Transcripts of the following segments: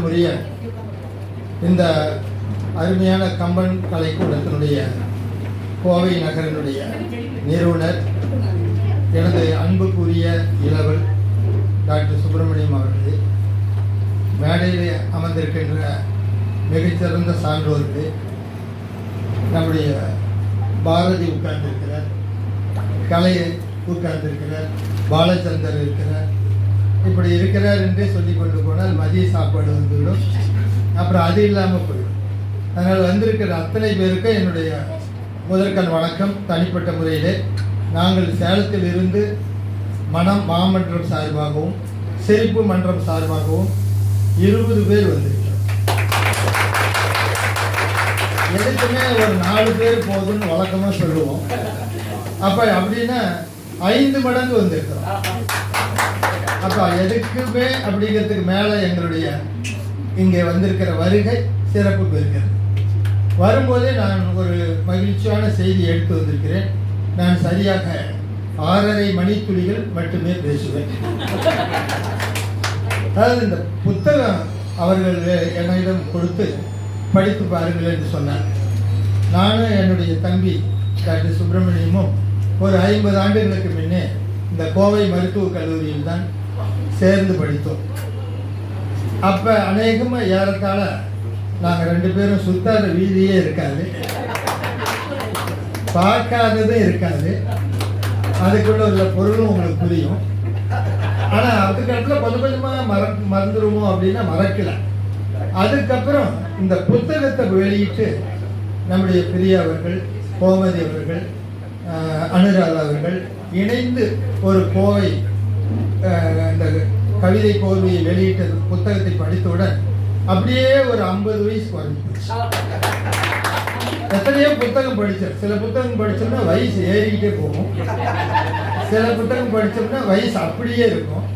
உரிய இந்த அருமையான கம்பன் கலைக்கூடத்தினுடைய கோவை நகரினுடைய நிறுவனர் எனது அன்புக்குரிய இளவல் டாக்டர் சுப்பிரமணியம் அவர்களே மேடையில் அமர்ந்திருக்கின்ற மிகச்சிறந்த சான்றோருக்கு நம்முடைய பாரதி உட்கார்ந்திருக்கிறார் கலை உட்கார்ந்திருக்கிறார் பாலச்சந்தர் இருக்கிறார் இப்படி இருக்கிறார் என்றே சொல்லி கொண்டு போனால் மதிய சாப்பாடு வந்துவிடும். அப்புறம் அது இல்லாமல் போயிடும். அதனால் வந்திருக்கிற அத்தனை பேருக்கும் என்னுடைய முதற்கண் வணக்கம். தனிப்பட்ட முறையிலே நாங்கள் சேலத்தில் இருந்து மனம் மாமன்றம் சார்பாகவும் செழிப்பு மன்றம் சார்பாகவும் இருபது பேர் வந்திருக்கிறோம். எதுக்குமே ஒரு நாலு பேர் போதும்னு வழக்கமாக சொல்லுவோம். அப்போ அப்படின்னா ஐந்து மடங்கு வந்திருக்கிறோம். அப்போ எதுக்குமே அப்படிங்கிறதுக்கு மேலே எங்களுடைய இங்கே வந்திருக்கிற வருகை சிறப்பு பெறுகிறது. வரும்போதே நான் ஒரு மகிழ்ச்சியான செய்தி எடுத்து வந்திருக்கிறேன். நான் சரியாக ஆறரை மணித்துளிகள் மட்டுமே பேசுவேன். அதாவது இந்த புத்தகம் அவர்கள் என்னிடம் கொடுத்து படித்து பாருங்கள் என்று சொன்னார். நானும் என்னுடைய தம்பி டாக்டர் சுப்பிரமணியமும் ஒரு ஐம்பது ஆண்டுகளுக்கு முன்னே இந்த கோவை மருத்துவக் கல்லூரியில் தான் சேர்ந்து படித்தோம் அப்போ அநேகமாக ஏறத்தாழ நாங்கள் ரெண்டு பேரும் சுத்தாத வீதியே இருக்காது. பார்க்காததும் இருக்காது. அதுக்குள்ள உள்ள பொருளும் உங்களுக்கு புரியும். ஆனால் அதுக்கப்புறம் கொஞ்சம் கொஞ்சமாக மற மறந்துடுவோம் அப்படின்னா மறக்கல. அதுக்கப்புறம் இந்த புத்தகத்தை வெளியிட்டு நம்முடைய பிரியா அவர்கள் கோமதி அவர்கள் அனுராதா அவர்கள் இணைந்து ஒரு கோவை இந்த கவிதை கோர்வையை வெளியிட்ட புத்தகத்தை படித்தவுடன் அப்படியே ஒரு ஐம்பது வயசு குறைஞ்சிருச்சு. எத்தனையோ புத்தகம் படித்தோம் சில புத்தகம் படிச்சோம்னா வயசு ஏறிக்கிட்டே போகும். சில புத்தகம் படிச்சோம்னா வயசு அப்படியே இருக்கும்.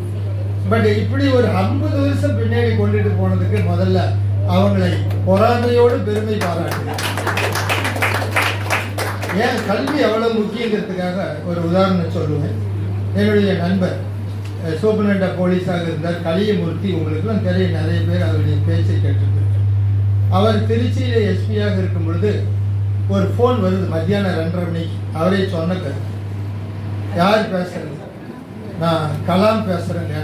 பட் இப்படி ஒரு ஐம்பது வருஷம் பின்னாடி கொண்டுட்டு போனதுக்கு முதல்ல அவங்களை பொறாமையோடு பெருமை பாராட்டுகிறேன் ஏன் கல்வி எவ்வளவு முக்கியங்கிறதுக்காக ஒரு உதாரணம் சொல்லுவேன். என்னுடைய நண்பர் சூப்பரண்டா போலீஸாக இருந்தார். கலியமூர்த்தி உங்களுக்குலாம் தெரிய நிறைய பேர் அவருடைய பேச்சை கேட்டிருந்திருக்கேன் அவர் திருச்சியில் எஸ்பியாக இருக்கும் பொழுது ஒரு ஃபோன் வருது மத்தியானம் ரெண்டரை மணிக்கு. அவரே சொன்ன கருத்து. யார் பேசுறது? நான் கலாம் பேசுறேங்க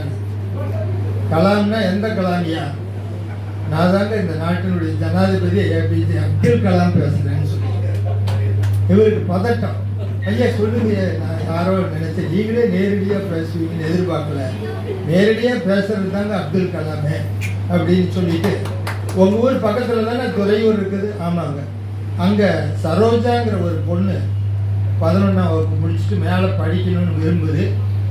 கலாம்னா எந்த கலாமியா? நான் தாங்க இந்த நாட்டினுடைய ஜனாதிபதி ஏபிஜே அப்துல் கலாம் பேசுகிறேன்னு சொல்லியிருக்காரு. இவருக்கு பதட்டம். ஐயா சொல்லுங்க. நான் யாரோ நினைச்சேன். நீங்களே நேரடியாக பேசுவீங்கன்னு எதிர்பார்க்கல. நேரடியாக பேசுறது தாங்க அப்துல் கலாமே அப்படின்னு சொல்லிட்டு உங்கள் ஊர் பக்கத்தில் தானே துறையூர் இருக்குது? ஆமாங்க. அங்கே சரோஜாங்கிற ஒரு பொண்ணு பதினொன்றாம் வகுப்பு முடிச்சுட்டு மேலே படிக்கணும்னு விரும்புது.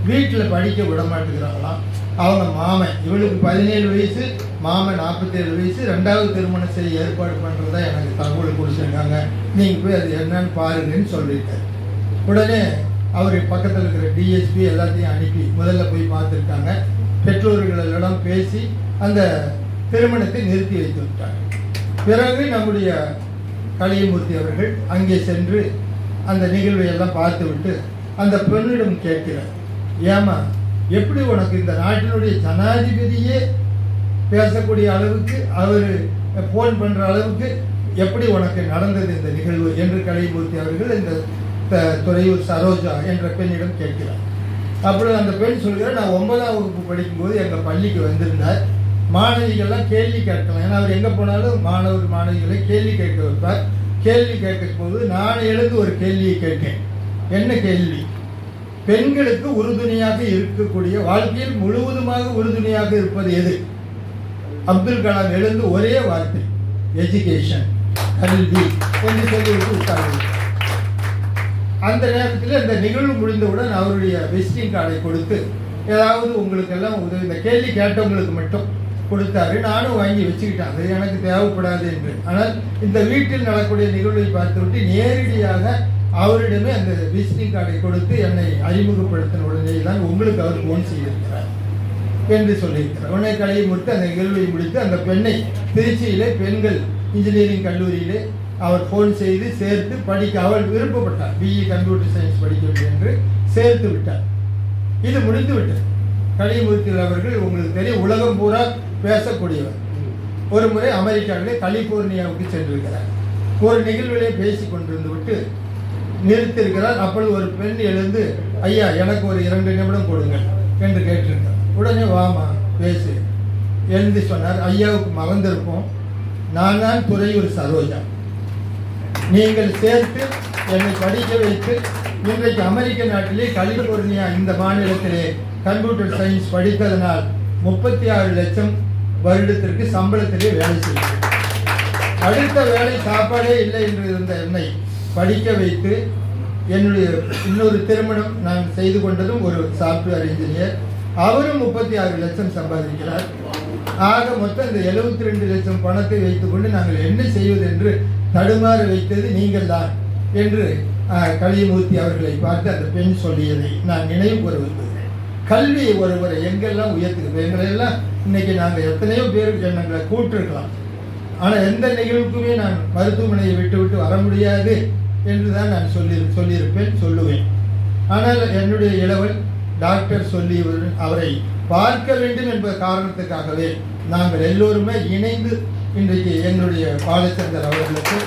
வீட்டில் படிக்க விட மாட்டேங்கிறாங்களாம். அவங்க மாமன். இவளுக்கு பதினேழு வயசு மாமன் நாற்பத்தேழு வயசு. ரெண்டாவது திருமணம் செய்ய ஏற்பாடு பண்ணுறதா எனக்கு தகவல் கொடுத்துருக்காங்க. நீங்கள் போய் அது என்னன்னு பாருங்கன்னு சொல்லிட்டேன். உடனே அவர் பக்கத்தில் இருக்கிற டிஎஸ்பி எல்லாத்தையும் அனுப்பி முதல்ல போய் பார்த்துருக்காங்க. பெற்றோர்களிடம் பேசி அந்த திருமணத்தை நிறுத்தி வைத்து விட்டாங்க. பிறகு நம்முடைய கலியமூர்த்தி அவர்கள் அங்கே சென்று அந்த நிகழ்வை எல்லாம் பார்த்துவிட்டு அந்த பெண்ணிடம் கேட்கிறார். ஏமா எப்படி உனக்கு இந்த நாட்டினுடைய ஜனாதிபதியே பேசக்கூடிய அளவுக்கு அவர் ஃபோன் பண்ணுற அளவுக்கு எப்படி உனக்கு நடந்தது இந்த நிகழ்வு என்று கலைமூர்த்தி அவர்கள் இந்த துறையூர் சரோஜா என்ற பெண்ணிடம் கேட்கிறார். அப்பொழுது அந்த பெண் சொல்கிறார் நான் ஒன்பதாம் வகுப்பு படிக்கும்போது எங்கள் பள்ளிக்கு வந்திருந்தார். மாணவிகள்லாம் கேள்வி கேட்கலாம். ஏன்னா அவர் எங்கே போனாலும் மாணவர் மாணவிகளை கேள்வி கேட்க வைப்பார். கேள்வி கேட்கும் போது நான் எழுந்து ஒரு கேள்வியை கேட்டேன் என்ன கேள்வி? பெண்களுக்கு உறுதுணையாக இருக்கக்கூடிய வாழ்க்கையில் முழுவதுமாக உறுதுணையாக இருப்பது எது? அப்துல் கலாம் எழுந்து ஒரே வார்த்தை எஜுகேஷன் கல்வி என்று சொல்லிவிட்டு உட்கார்ந்து அந்த நேரத்தில் இந்த நிகழ்வு முடிந்தவுடன் அவருடைய விசிட்டிங் கார்டை கொடுத்து ஏதாவது உங்களுக்கெல்லாம் உதவி இந்த கேள்வி கேட்டவங்களுக்கு மட்டும் கொடுத்தாரு. நானும் வாங்கி வச்சுக்கிட்டேன். அது எனக்கு தேவைப்படாது என்று. ஆனால் இந்த வீட்டில் நடக்கக்கூடிய நிகழ்வை பார்த்துவிட்டு நேரடியாக அவரிடமே அந்த விசிட்டிங் கார்டை கொடுத்து என்னை அறிமுகப்படுத்தின உடனே தான் உங்களுக்கு அவர் ஃபோன் செய்திருக்கிறார் என்று சொல்லியிருக்கிறார். உடனே கலையை முடித்து அந்த நிகழ்வை முடித்து அந்த பெண்ணை திருச்சியிலே பெண்கள் இன்ஜினியரிங் கல்லூரியிலே அவர் ஃபோன் செய்து சேர்த்து படிக்க அவள் விருப்பப்பட்டார். பிஇ கம்ப்யூட்டர் சயின்ஸ் படிக்க வேண்டும் என்று சேர்த்து விட்டார். இது முடிந்து விட்டது. கலியமூர்த்தி அவர்கள் உங்களுக்கு தெரியும் உலகம் பூரா பேசக்கூடியவர். ஒரு முறை அமெரிக்காவிலே கலிபோர்னியாவுக்கு சென்றிருக்கிறார். ஒரு நிகழ்விலே பேசி கொண்டிருந்து விட்டு நிறுத்தியிருக்கிறார். அப்பொழுது ஒரு பெண் எழுந்து ஐயா எனக்கு ஒரு இரண்டு நிமிடம் கொடுங்கள் என்று கேட்டிருந்தார். உடனே வாமா பேசு எழுந்து சொன்னார். ஐயாவுக்கு மறந்திருப்போம் நான் தான் துறையூர் சரோஜா. நீங்கள் சேர்த்து என்னை படிக்க வைத்து இன்றைக்கு அமெரிக்க நாட்டிலே கலிபோர்னியா இந்த மாநிலத்திலே கம்ப்யூட்டர் சயின்ஸ் படித்ததனால் முப்பத்தி ஆறு லட்சம் வருடத்திற்கு சம்பளத்திலே வேலை செய்கிறேன். அடுத்த வேலை சாப்பாடே இல்லை என்று இருந்த என்னை படிக்க வைத்து என்னுடைய இன்னொரு திருமணம் நான் செய்து கொண்டதும் ஒரு சாஃப்ட்வேர் இன்ஜினியர் அவரும் முப்பத்தி ஆறு லட்சம் சம்பாதிக்கிறார். ஆக மொத்தம் இந்த எழுபத்தி ரெண்டு லட்சம் பணத்தை வைத்துக்கொண்டு நாங்கள் என்ன செய்வது என்று தடுமாறு வைத்தது நீங்கள் தான் என்று கலியமூர்த்தி அவர்களை பார்த்து அந்த பெண் சொல்லியதை நான் நினைவு கூற விரும்புகிறேன். கல்வி ஒருவரை எங்கெல்லாம் உயர்த்துக்கு எங்களையெல்லாம் இன்னைக்கு நாங்கள் எத்தனையோ பேர் எண்ணங்களை கூட்டிருக்கலாம். ஆனால் எந்த நிகழ்வுக்குமே நான் மருத்துவமனையை விட்டு விட்டு வர முடியாது என்று தான் நான் சொல்லி சொல்லியிருப்பேன் சொல்லுவேன். ஆனால் என்னுடைய இளவல் டாக்டர் சொல்லி அவரை பார்க்க வேண்டும் என்ப காரணத்துக்காகவே நாங்கள் எல்லோருமே இணைந்து இன்றைக்கு எங்களுடைய பாலச்சந்தர் அவர்களுக்கு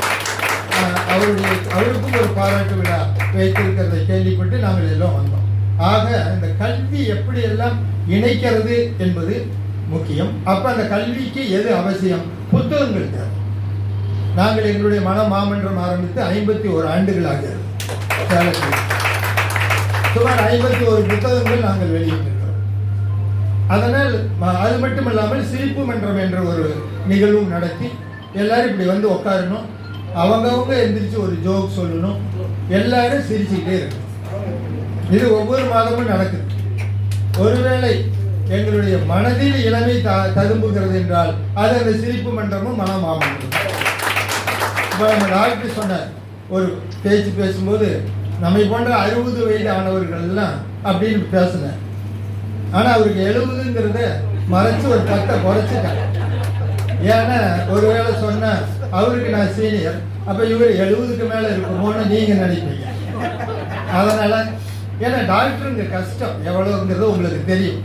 அவருடைய அவருக்கும் ஒரு பாராட்டு விழா வைத்திருக்கிறதை கேள்விப்பட்டு நாங்கள் எல்லாம் வந்தோம். ஆக இந்த கல்வி எப்படியெல்லாம் இணைக்கிறது என்பது முக்கியம். அப்ப அந்த கல்விக்கு எது அவசியம்? புத்தகங்கள் தேவை. நாங்கள் எங்களுடைய மன மாமன்றம் ஆரம்பித்து ஐம்பத்தி ஒரு ஆண்டுகள் ஆகிறது சுமார் ஐம்பத்தி ஒரு புத்தகங்கள் நாங்கள் வெளியிட்டோம் அதனால் ம- அது மட்டும் இல்லாமல் சிரிப்பு மன்றம் என்ற ஒரு நிகழ்வும் நடத்தி எல்லாரும் இப்படி வந்து உட்காரணும் அவங்கவுங்க எந்திரிச்சு ஒரு ஜோக் சொல்லணும். எல்லாரும் சிரிச்சுக்கிட்டே இருக்கணும். இது ஒவ்வொரு மாதமும் நடக்குது. ஒருவேளை எங்களுடைய மனதில் இளமை த ததும்புகிறது என்றால் அது அந்த சிரிப்பு மன்றமும் மனம் மனமாமன்றம் இப்போ நம்ம டாக்டர் சொன்னார் ஒரு பேச்சு பேசும்போது நம்மை போன்ற அறுபது வயது ஆனவர்கள்லாம் அப்படின்னு பேசினேன் ஆனால் அவருக்கு எழுபதுங்கிறத மறைச்சு ஒரு பத்தை குறைச்சிட்டாங்க ஏன்னா ஒருவேளை சொன்ன அவருக்கு நான் சீனியர் அப்போ இவர் எழுபதுக்கு மேலே இருக்குமோன்னு நீங்கள் நினைப்பீங்க. அதனால் ஏன்னா டாக்டருங்க கஷ்டம். எவ்வளோங்கிறது உங்களுக்கு தெரியும்.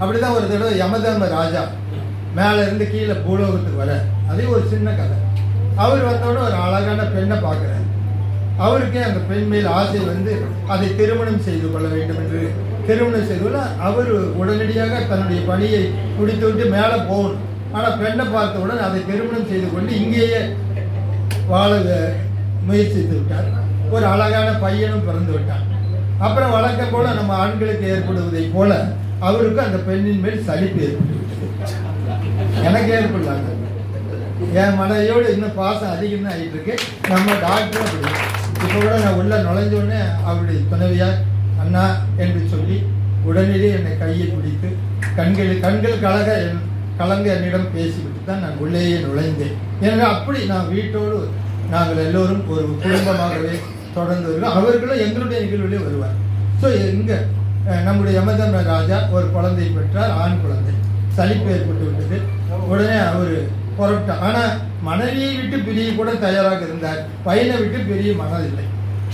அப்படி தான் ஒரு தடவை யமதர்ம ராஜா மேலே இருந்து கீழே பூலோகத்துக்கு வர அதே ஒரு சின்ன கதை. அவர் வந்தோட ஒரு அழகான பெண்ணை பார்க்குறாரு. அவருக்கே அந்த பெண் மேல் ஆசை வந்து அதை திருமணம் செய்து கொள்ள வேண்டும் என்று திருமணம் செய்துள்ள அவர் உடனடியாக தன்னுடைய பணியை முடித்து விட்டு மேலே போகணும். ஆனால் பெண்ணை பார்த்தவுடன் அதை திருமணம் செய்து கொண்டு இங்கேயே வாழ முயற்சித்து விட்டார். ஒரு அழகான பையனும் பிறந்து விட்டான். அப்புறம் வழக்கம் போல நம்ம ஆண்களுக்கு ஏற்படுவதை போல அவருக்கு அந்த பெண்ணின் மேல் சலிப்பு ஏற்பட்டு எனக்கு ஏற்படலாங்க. என் மனைவியோடு இன்னும் பாசம் அதிகம் தான் ஆகிட்டு இருக்கு. நம்ம டாக்டரும் இப்போ கூட நான் உள்ள நுழைஞ்சோடனே அவருடைய துணைவியார் அண்ணா என்று சொல்லி உடனடியே என்னை கையை பிடித்து கண்கள் கண்கள் கலக என் கலங்க என்னிடம் பேசிவிட்டு தான் நான் உள்ளேயே நுழைந்தேன். எனவே அப்படி நான் வீட்டோடு நாங்கள் எல்லோரும் ஒரு குடும்பமாகவே தொடர்ந்து வருவோம் அவர்களும் எங்களுடைய நிகழ்விலே வருவார். ஸோ இங்கே நம்முடைய யமதர்ம ராஜா ஒரு குழந்தை பெற்றார் ஆண் குழந்தை. சலிப்பு ஏற்பட்டு விட்டது. உடனே அவர் புறப்பட்டார். ஆனால் மனைவியை விட்டு பிரிய கூட தயாராக இருந்தார். பையனை விட்டு பிரிய மனதில்லை.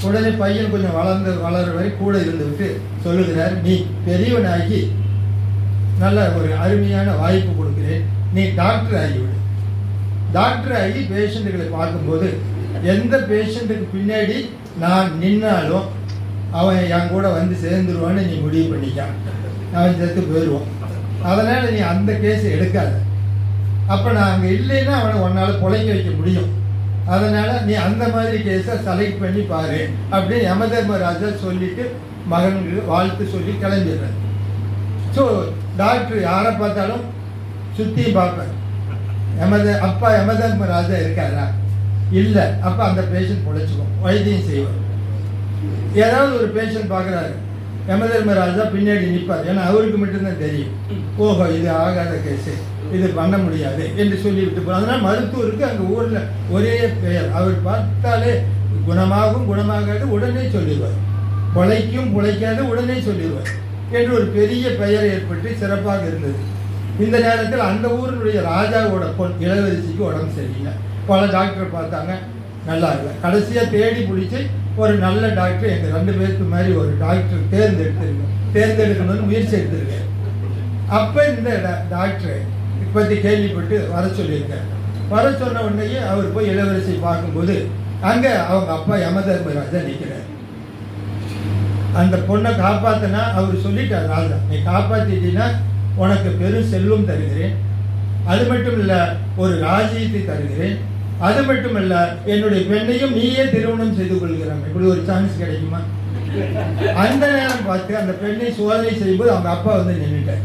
உடனே பையன் கொஞ்சம் வளர்ந்து வளர்ற வரை கூட இருந்துவிட்டு சொல்லுகிறார் நீ பெரியவனாகி நல்ல ஒரு அருமையான வாய்ப்பு கொடுக்கிறேன். நீ டாக்டர் ஆகிவிடு. டாக்டர் ஆகி பேஷண்ட்டுகளை பார்க்கும்போது எந்த பேஷண்ட்டுக்கு பின்னாடி நான் நின்னாலும் அவன் என் கூட வந்து சேர்ந்துருவான்னு நீ முடிவு பண்ணிக்கான் அவன் செத்து போயிடுவான் அதனால் நீ அந்த கேஸை எடுக்காத. அப்போ நான் அங்கே இல்லைன்னா அவனை உன்னால் பொழைக்க வைக்க முடியும். அதனால் நீ அந்த மாதிரி கேஸை செலக்ட் பண்ணி பாரு அப்படின்னு யமதர்மராஜா சொல்லிட்டு மகன்களுக்கு வாழ்த்து சொல்லி கிளம்பிடுறேன் ஸோ டாக்டர் யாரை பார்த்தாலும் சுற்றியும் பார்ப்பேன் யமத அப்பா யமதர்மராஜா இருக்காரா? இல்லை. அப்போ அந்த பேஷண்ட் பிழைச்சிக்கும் வைத்தியம் செய்வார். ஏதாவது ஒரு பேஷண்ட் பார்க்குறாரு. யமதர்மராஜா பின்னாடி நிற்பார் ஏன்னா அவருக்கு மட்டும்தான் தெரியும். ஓஹோ இது ஆகாத கேஸு இது பண்ண முடியாது என்று சொல்லிவிட்டு போகிறோம் அதனால் மருத்துவருக்கு அங்கே ஊரில் ஒரே பெயர். அவர் பார்த்தாலே குணமாகும் குணமாகாது உடனே சொல்லிடுவார். பொழைக்கும் பொழைக்காது உடனே சொல்லிடுவார் என்று ஒரு பெரிய பெயர் ஏற்பட்டு சிறப்பாக இருந்தது. இந்த நேரத்தில் அந்த ஊரினுடைய ராஜாவோட பொன் இளவரசிக்கு உடம்பு சரியில்லை. பல டாக்டர் பார்த்தாங்க நல்லா இல்லை. கடைசியாக தேடி பிடிச்சி ஒரு நல்ல டாக்டர் எங்கள் ரெண்டு பேருக்கு மாதிரி ஒரு டாக்டர் தேர்ந்தெடுத்திருக்கேன் தேர்ந்தெடுக்கணும்னு முயற்சி எடுத்திருக்கேன் அப்போ இந்த டாக்டர் பற்றி கேள்விப்பட்டு வர சொல்லியிருக்கார். வர சொன்ன உடனேயே அவர் போய் இளவரசி பார்க்கும்போது அங்கே அவங்க அப்பா யமதர்மராஜா நிற்கிறார் அந்த பொண்ணை காப்பாத்தினா அவர் சொல்லிட்டார் ராஜா நீ காப்பாத்திட்டீன்னா உனக்கு பெரும் செல்வம் தருகிறேன். அது மட்டும் இல்லை ஒரு ராஜ்யத்தை தருகிறேன். அது மட்டும் இல்லை என்னுடைய பெண்ணையும் நீயே திருமணம் செய்து கொள்கிறான். இப்படி ஒரு சான்ஸ் கிடைக்குமா? அந்த நேரம் பார்த்து அந்த பெண்ணை சோதனை செய்யும்போது அவங்க அப்பா வந்து நின்றுட்டார்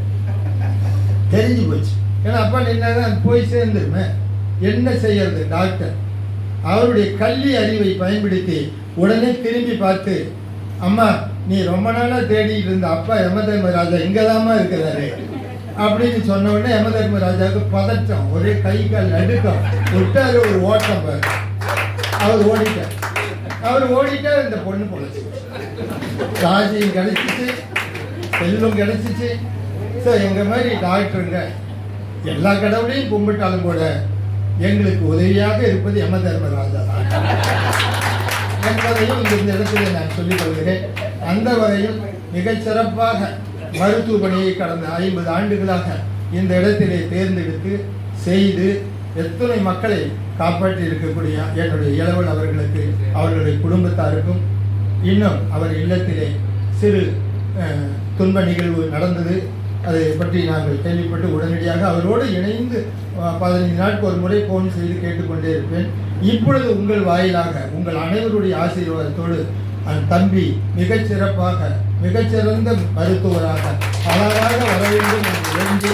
தெரிஞ்சு போச்சு. ஏன்னா அப்பா நின்னாதான் போய் சேர்ந்துருமே? என்ன செய்யறது? டாக்டர் அவருடைய கல்வி அறிவை பயன்படுத்தி உடனே திரும்பி பார்த்து அம்மா நீ ரொம்ப நாளாக தேடிட்டு இருந்த அப்பா யமதர்மராஜா இங்கதாம்மா இருக்கிறாரு. அப்படின்னு சொன்ன உடனே யமதர்மராஜாவுக்கு பதற்றம். ஒரே கை கால் நடுக்கம். விட்டாரு ஒரு ஓட்டம் பாரு. அவர் ஓடிட்டார். அவர் ஓடிட்டார் இந்த பொண்ணு பொழைச்சு. ராஜையும் கிடைச்சிச்சு செல்வம் கிடைச்சிச்சு. ஸோ எங்கள் மாதிரி டாக்டருங்க எல்லா கடவுளையும் கும்பிட்டாலும் கூட எங்களுக்கு உதவியாக இருப்பது யம தர்மராஜா தான். என்பதையும் இந்த இடத்துல நான் சொல்லிக் கொள்கிறேன். அந்த வகையில் மிகச்சிறப்பாக மருத்துவ பணியை கடந்த ஐம்பது ஆண்டுகளாக இந்த இடத்திலே தேர்ந்தெடுத்து செய்து எத்தனை மக்களை காப்பாற்றி இருக்கக்கூடிய என்னுடைய இளவல் அவர்களுக்கு அவர்களுடைய குடும்பத்தாருக்கும் இன்னும் அவர் இல்லத்திலே சிறு துன்ப நிகழ்வு நடந்தது. அதை பற்றி நாங்கள் கேள்விப்பட்டு உடனடியாக அவரோடு இணைந்து பதினைந்து நாட்கு ஒரு முறை போன் செய்து கேட்டுக்கொண்டே இருப்பேன். இப்பொழுது உங்கள் வாயிலாக உங்கள் அனைவருடைய ஆசீர்வாதத்தோடு அந்த தம்பி மிகச்சிறப்பாக மிகச்சிறந்த மருத்துவராக அழகாக வர வேண்டும் என்று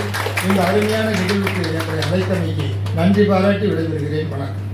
இந்த அருமையான நிகழ்வுக்கு என்னை அழைத்தமைக்கு நன்றி பாராட்டி விடைபெறுகிறேன். வணக்கம்.